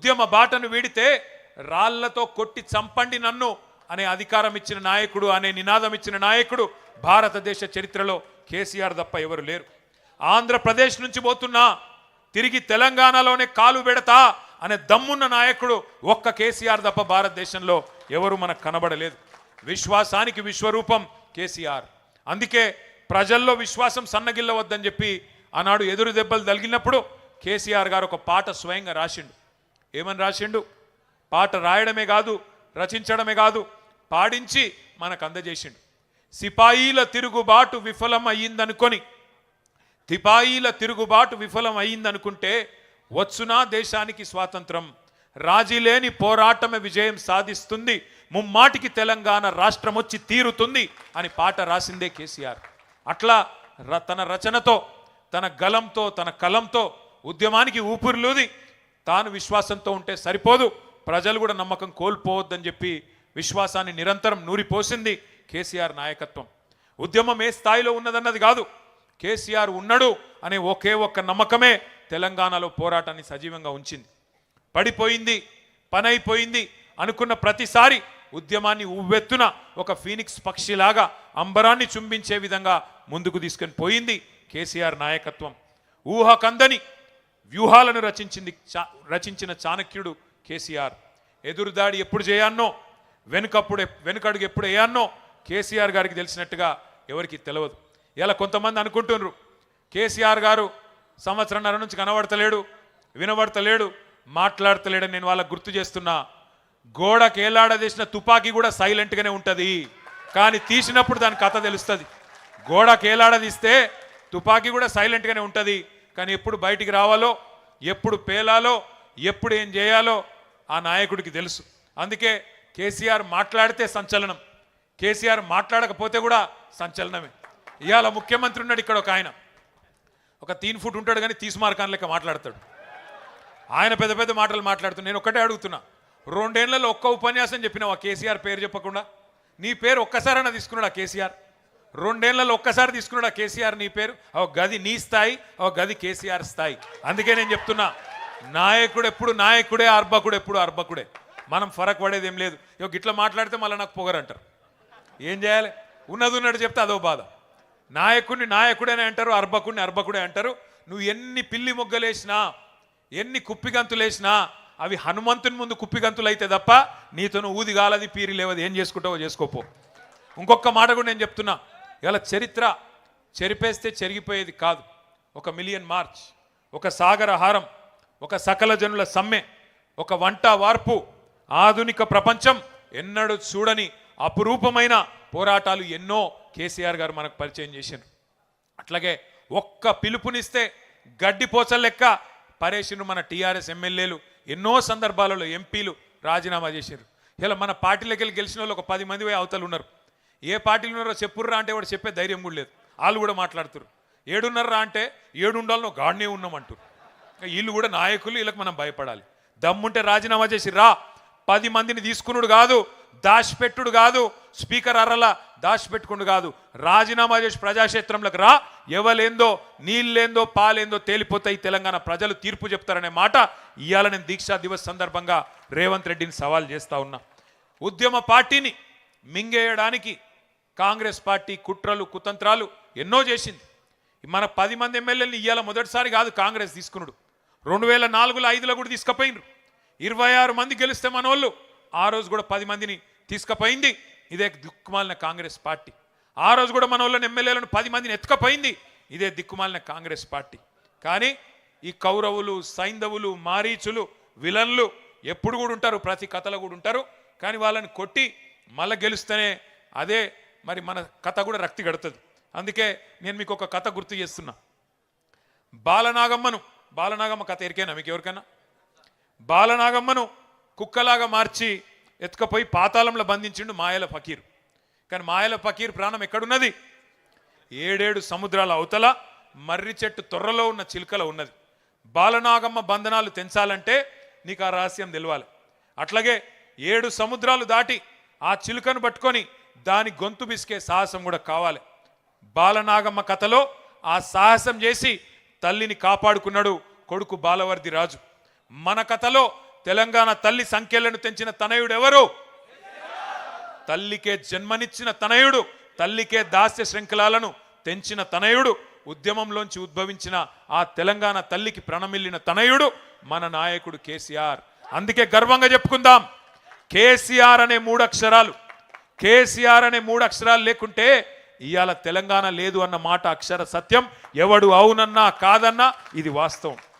ఉద్యమ బాటను వీడితే రాళ్ళతో కొట్టి చంపండి నన్ను అనే అధికారం ఇచ్చిన నాయకుడు అనే నినాదం ఇచ్చిన నాయకుడు భారతదేశ చరిత్రలో కేసీఆర్ తప్ప ఎవరు లేరు. ఆంధ్రప్రదేశ్ నుంచి పోతున్నా తిరిగి తెలంగాణలోనే కాలు పెడతా అనే దమ్మున్న నాయకుడు ఒక్క కేసీఆర్ తప్ప భారతదేశంలో ఎవరు మనకు కనబడలేదు. విశ్వాసానికి విశ్వరూపం కేసీఆర్. అందుకే ప్రజల్లో విశ్వాసం సన్నగిల్లవద్దని చెప్పి ఆనాడు ఎదురు దెబ్బలు తగిలినప్పుడు కేసీఆర్ గారు ఒక పాట స్వయంగా రాసిండు. ఏమని రాసిండు? పాట రాయడమే కాదు రచించడమే కాదు పాడించి మనకు అందజేసిండు. సిపాయిల తిరుగుబాటు విఫలం అయ్యిందనుకొని తిపాయిల తిరుగుబాటు విఫలం అయ్యిందనుకుంటే వచ్చునా దేశానికి స్వాతంత్రం? రాజీలేని పోరాటమే విజయం సాధిస్తుంది ముమ్మాటికి తెలంగాణ రాష్ట్రం వచ్చి తీరుతుంది అని పాట రాసిందే కేసీఆర్. అట్లా ర- తన రచనతో తన గలంతో తన కలంతో ఉద్యమానికి ఊపిరిలూది తాను విశ్వాసంతో ఉంటే సరిపోదు. ప్రజలు కూడా నమ్మకం కోల్పోవద్దని చెప్పి విశ్వాసాన్ని నిరంతరం నూరిపోసింది కేసీఆర్ నాయకత్వం. ఉద్యమం ఏ స్థాయిలో ఉన్నదన్నది కాదు. కేసీఆర్ ఉన్నాడు అనే ఒకే ఒక్క నమ్మకమే తెలంగాణలో పోరాటాన్ని సజీవంగా ఉంచింది. పడిపోయింది పనైపోయింది అనుకున్న ప్రతిసారి ఉద్యమాన్ని ఉవ్వెత్తున ఒక ఫీనిక్స్ పక్షిలాగా అంబరాన్ని చుంబించే విధంగా ముందుకు తీసుకొని పోయింది కేసీఆర్ నాయకత్వం. ఊహకందని వ్యూహాలను రచించింది చా- రచించిన చాణక్యుడు కేసీఆర్. ఎదురుదాడి ఎప్పుడు చేయాన్నో వెనుకప్పుడు వెనుకడుగు ఎప్పుడు వేయాన్నో కేసీఆర్ గారికి తెలిసినట్టుగా ఎవరికి తెలియదు ఇలా కొంతమంది అనుకుంటున్నారు కేసీఆర్ గారు సంవత్సరంన్నర నుంచి కనబడతలేడు వినబడతలేడు మాట్లాడతలేడని నేను వాళ్ళకు గుర్తు చేస్తున్నా. గోడకి ఏలాడదీసిన తుపాకీ కూడా సైలెంట్గానే ఉంటుంది కానీ తీసినప్పుడు దాని కథ తెలుస్తుంది. గోడకి ఏలాడదీస్తే తుపాకీ కూడా సైలెంట్గానే ఉంటుంది కానీ ఎప్పుడు బయటికి రావాలో ఎప్పుడు పేలాలో ఎప్పుడు ఏం చేయాలో ఆ నాయకుడికి తెలుసు. అందుకే కేసీఆర్ మాట్లాడితే సంచలనం. కేసీఆర్ మాట్లాడకపోతే కూడా సంచలనమే. ఇవాళ ముఖ్యమంత్రి ఉన్నాడు ఇక్కడ ఒక ఆయన. ఒక తీన్ ఫుట్ ఉంటాడు కానీ తీసుమార్కాన్ లెక్క మాట్లాడతాడు. ఆయన పెద్ద పెద్ద మాటలు మాట్లాడుతున్నా నేను ఒక్కటే అడుగుతున్నా. రెండేళ్ళలో ఒక్క ఉపన్యాసం చెప్పినావు ఆ కేసీఆర్ పేరు చెప్పకుండా. నీ పేరు ఒక్కసారైనా తీసుకున్నాడు ఆ కేసీఆర్? రెండేళ్ళలో ఒక్కసారి తీసుకున్నాడు ఆ కేసీఆర్ నీ పేరు. ఒక గది నీ స్థాయి ఒక గది కేసీఆర్ స్థాయి. అందుకే నేను చెప్తున్నా నాయకుడు ఎప్పుడు నాయకుడే అర్భకుడు ఎప్పుడు అర్భకుడే. మనం ఫరక్ పడేది ఏం లేదు. ఇక ఇట్లా మాట్లాడితే మళ్ళీ నాకు పొగరంటారు. ఏం చేయాలి? ఉన్నది ఉన్నట్టు చెప్తే అదో బాధ. నాయకుడిని నాయకుడేనే అంటారు అర్భకుడిని అర్భకుడే అంటారు. నువ్వు ఎన్ని పిల్లి మొగ్గలేసినా ఎన్ని కుప్పిగంతులేసినా అవి హనుమంతుని ముందు కుప్పిగంతులు అయితే తప్ప నీతోను ఊది గాలది పీరి లేవది ఏం చేసుకుంటావో చేసుకోపో. ఇంకొక మాట కూడా నేను చెప్తున్నా. ఇలా చరిత్ర చెరిపేస్తే చెరిగిపోయేది కాదు. ఒక మిలియన్ మార్చ్ ఒక సాగర హారం ఒక సకల జనుల సమ్మె ఒక వంట వార్పు ఆధునిక ప్రపంచం ఎన్నడూ చూడని అపురూపమైన పోరాటాలు ఎన్నో కేసీఆర్ గారు మనకు పరిచయం చేశారు అట్లాగే ఒక్క పిలుపునిస్తే గడ్డిపోచల లెక్క పరేషిను మన టీఆర్ఎస్ ఎమ్మెల్యేలు ఎన్నో సందర్భాలలో ఎంపీలు రాజీనామా చేశారు ఇలా మన పార్టీలోకి వెళ్ళి గెలిచిన వాళ్ళు ఒక పది మంది అవతలు ఉన్నారు ఏ పార్టీలు ఉన్నారో చెప్పుర్రా అంటే వాడు చెప్పే ధైర్యం కూడా లేదు. వాళ్ళు కూడా మాట్లాడుతారు ఏడున్నర్రా అంటే ఏడుండాలనో గాడ్నే ఉన్నామంటారు వీళ్ళు కూడా నాయకులు వీళ్ళకి మనం భయపడాలి. దమ్ముంటే రాజీనామా చేసి రా. పది మందిని తీసుకున్నాడు కాదు దాచిపెట్టుడు కాదు స్పీకర్ అర్రలా దాచిపెట్టుకుండు కాదు. రాజీనామా చేసి ప్రజాక్షేత్రంలోకి రా. ఎవలేందో నీళ్ళేందో పాలేందో తేలిపోతాయి తెలంగాణ ప్రజలు తీర్పు చెప్తారనే మాట ఇవాళ నేను దీక్షా దివస్ సందర్భంగా రేవంత్ రెడ్డిని సవాల్ చేస్తా ఉన్నా. ఉద్యమ పార్టీని మింగేయడానికి కాంగ్రెస్ పార్టీ కుట్రలు కుతంత్రాలు ఎన్నో చేసింది. మన పది మంది ఎమ్మెల్యేలని ఇవాళ మొదటిసారి కాదు కాంగ్రెస్ తీసుకున్నాడు రెండు వేల నాలుగులో ఐదులో కూడా తీసుకుపోయినరు. ఇరవై ఆరు మంది గెలిస్తే మనోళ్ళు ఆ రోజు కూడా పది మందిని తీసుకుపోయింది. ఇదే దిక్కుమాలిన కాంగ్రెస్ పార్టీ. ఆ రోజు కూడా మన వాళ్ళని ఎమ్మెల్యేలను పది మందిని ఎత్తుకపోయింది. ఇదే దిక్కుమాలిన కాంగ్రెస్ పార్టీ. కానీ ఈ కౌరవులు సైంధవులు మారీచులు విలన్లు ఎప్పుడు కూడా ఉంటారు ప్రతి కథలో కూడా ఉంటారు. కానీ వాళ్ళని కొట్టి మళ్ళీ గెలుస్తేనే అదే మరి మన కథ కూడా రక్తి గడుతుంది. అందుకే నేను మీకు ఒక కథ గుర్తు చేస్తున్నా. బాలనాగమ్మను బాలనాగమ్మ కథ ఎరికైనా మీకు ఎవరికైనా? బాలనాగమ్మను కుక్కలాగా మార్చి ఎత్తుకపోయి పాతాళంలో బంధించిండు మాయల ఫకీర్. కానీ మాయల ఫకీర్ ప్రాణం ఎక్కడున్నది? ఏడేడు సముద్రాల అవతల మర్రి చెట్టు తొర్రలో ఉన్న చిలుకలో ఉన్నది. బాలనాగమ్మ బంధనాలు తెంచాలంటే నీకు ఆ రహస్యం తెలవాలి. అట్లాగే ఏడు సముద్రాలు దాటి ఆ చిలుకను పట్టుకొని దాని గొంతు బిసికే సాహసం కూడా కావాలి. బాలనాగమ్మ కథలో ఆ సాహసం చేసి తల్లిని కాపాడుకున్నాడు కొడుకు బాలవర్ది రాజు. మన కథలో తెలంగాణ తల్లి సంఖ్యలను తెంచిన తనయుడు ఎవరు? తల్లికే జన్మనిచ్చిన తనయుడు తల్లికే దాస్య శృంఖలాలను తెంచిన తనయుడు ఉద్యమంలోంచి ఉద్భవించిన ఆ తెలంగాణ తల్లికి ప్రణమిల్లిన తనయుడు మన నాయకుడు కేసీఆర్. అందుకే గర్వంగా చెప్పుకుందాం. కేసీఆర్ అనే మూడక్షరాలు. కేసీఆర్ అనే మూడు అక్షరాలు లేకుంటే ఇవాళ తెలంగాణ లేదు అన్న మాట అక్షర సత్యం. ఎవడు అవునన్నా కాదన్నా ఇది వాస్తవం.